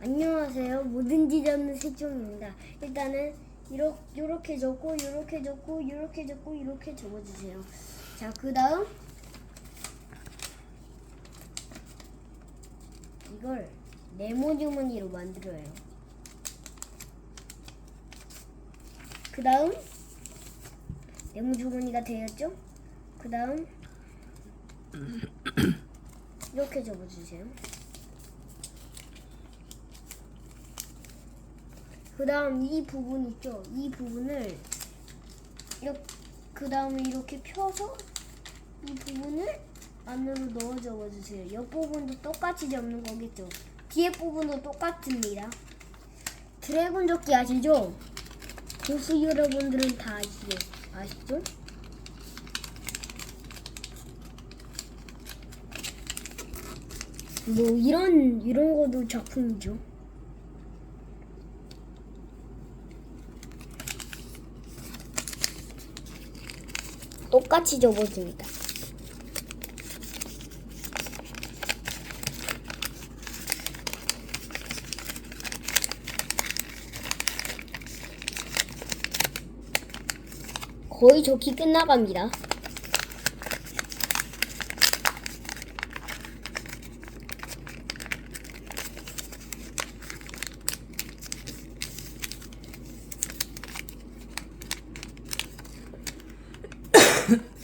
안녕하세요. 뭐든지 잡는 세종입니다. 일단은 이렇게 적고 요렇게 적고 요렇게 적고 이렇게 적어주세요. 자, 그 다음 이걸 네모 주머니로 만들어요. 그 다음 네모 주머니가 되었죠? 그 다음 이렇게 적어주세요. 그 다음 이 부분 있죠? 이 부분을 그 다음에 이렇게 펴서 이 부분을 안으로 넣어 적어주세요. 옆 부분도 똑같이 접는 거겠죠? 뒤에 부분도 똑같습니다. 드래곤 접기 아시죠? 고수 여러분들은 다 아시죠? 아시죠? 뭐 이런 이런 것도 작품이죠. 똑같이 접어줍니다. 거의 접기 끝나갑니다.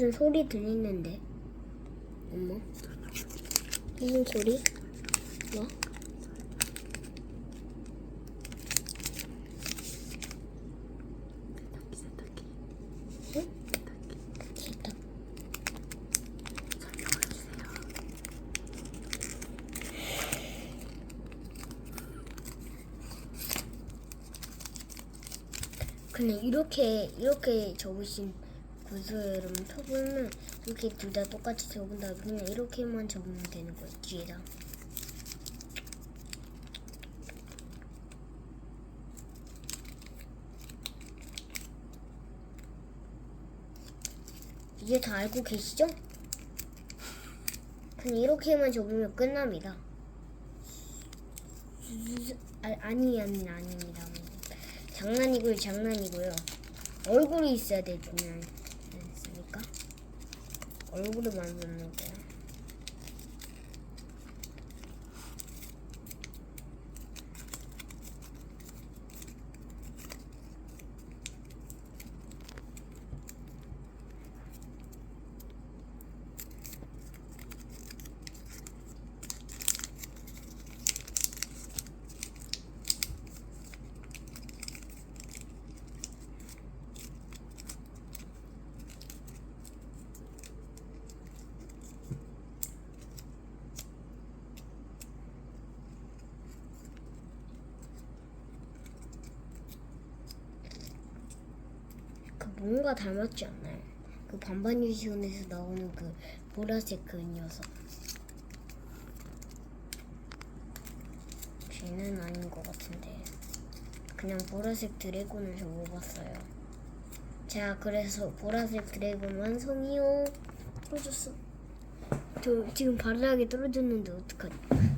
무슨 소리 들리는데? 엄마? 무슨 소리? 뭐? 그냥 이렇게 이렇게 적으신 구조 여러분 펴보면 이렇게 둘 다 똑같이 적은 다음에 그냥 이렇게만 적으면 되는 거예요 뒤에다. 이제 다 알고 계시죠? 그냥 이렇게만 적으면 끝납니다. 아, 아니 아니 아닙니다. 장난이고요 장난이고요. 얼굴이 있어야 될 않습니까? 얼굴을 만드는 거야. 그 뭔가 닮았지 않나요? 그 반반 유시온에서 나오는 그 보라색 그 녀석. 쟤는 아닌 것 같은데. 그냥 보라색 드래곤을 적어봤어요. 자, 그래서 보라색 드래곤 완성이요. 떨어졌어. 저 지금 바닥에 떨어졌는데 어떡하지?